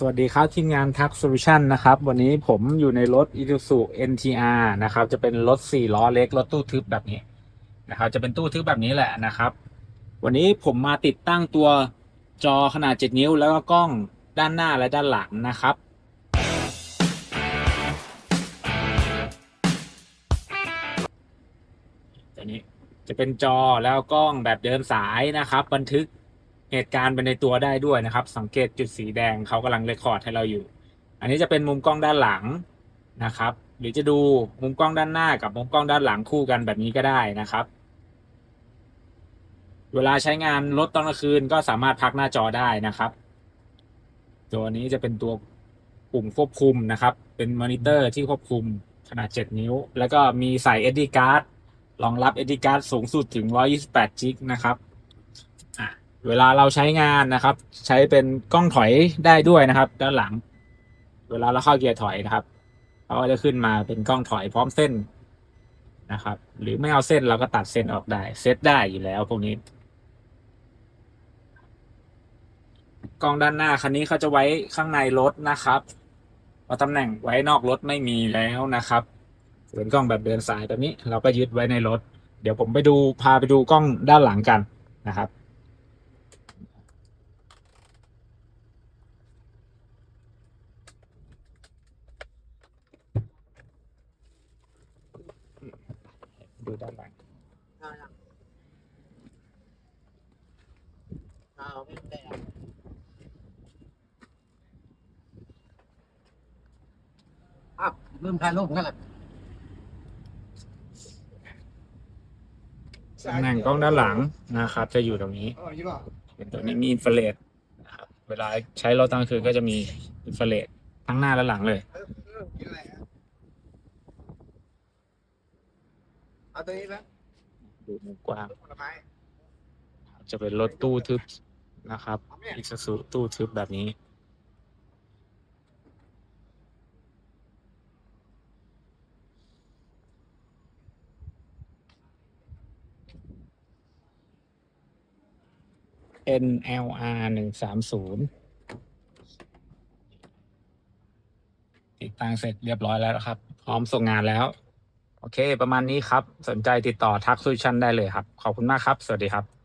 สวัสดีครับทีมงานทักโซลูชันนะครับ วันนี้ผมอยู่ในรถ Isuzu NTR นะครับ จะเป็นรถ 4 ล้อเล็ก รถตู้ทึบแบบนี้นะครับ จะเป็นตู้ทึบแบบนี้แหละนะครับ วันนี้ผมมาติดตั้งตัวจอขนาด 7 นิ้ว แล้วก็กล้องด้านหน้าและด้านหลังนะครับ ตัวนี้จะเป็นจอแล้วกล้องแบบเดินสายนะครับ บันทึก เหตุการณ์ไปในตัวได้ด้วยนะครับ สังเกตจุดสีแดงเขากำลังเรคคอร์ดให้เราอยู่ อันนี้จะเป็นมุมกล้องด้านหลังนะครับ หรือจะดูมุมกล้องด้านหน้ากับมุมกล้องด้านหลังคู่กันแบบนี้ก็ได้นะครับ เวลาใช้งานรถตอนกลางคืนก็สามารถพักหน้าจอได้นะครับ ตัวนี้จะเป็นตัวปุ่มควบคุมนะครับ เป็นมอนิเตอร์ที่ควบคุมขนาด 7 นิ้ว แล้วก็มีใส่ SD card รองรับ SD card สูงสุดถึง 128จิกนะครับ เวลาเราใช้งานนะครับ ใช้เป็นกล้องถอยได้ด้วยนะครับ ด้านหลัง เวลาเราเข้าเกียร์ถอยนะครับเขาก็จะขึ้นมาเป็นกล้องถอยพร้อมเส้นนะครับ หรือไม่เอาเส้นเราก็ตัดเส้นออกได้ เซตได้อยู่แล้วพวกนี้ กล้องด้านหน้าคันนี้เขาจะไว้ข้างในรถนะครับเพราตำแหน่งไว้นอกรถไม่มีแล้วนะครับส่วนกล้องแบบเดินสายแบบนี้ เราก็ยึดไว้ในรถ เดี๋ยวผมไปดูพาไปดูกล้องด้านหลังกันนะครับ ดูด้านหลังเอายังเอาไม่ได้อะอ้าวลืมถ่ายรูปกันละตำแหน่งกล้องด้านหลังนะครับ จะอยู่ตรงนี้ เออยี่ห้อเป็นตัวนี้มีอินฟราเรดนะครับเวลาใช้รถตอนกลางคืนก็จะมีอินฟราเรดทั้งหน้าและหลังเลยเออเออกินอะไรอะ เอาตัวนี้แล้วดูมุมกว้าง ผลไม้จะเป็นรถตู้ทึบนะครับอีซูซูตู้ทึบแบบนี้ NLR หนึ่งสามศูนย์ติดตั้งเสร็จเรียบร้อยแล้วนะครับ พร้อมส่งงานแล้ว โอเค ประมาณนี้ครับ สนใจติดต่อทักซูชันได้เลยครับ ขอบคุณมากครับ สวัสดีครับ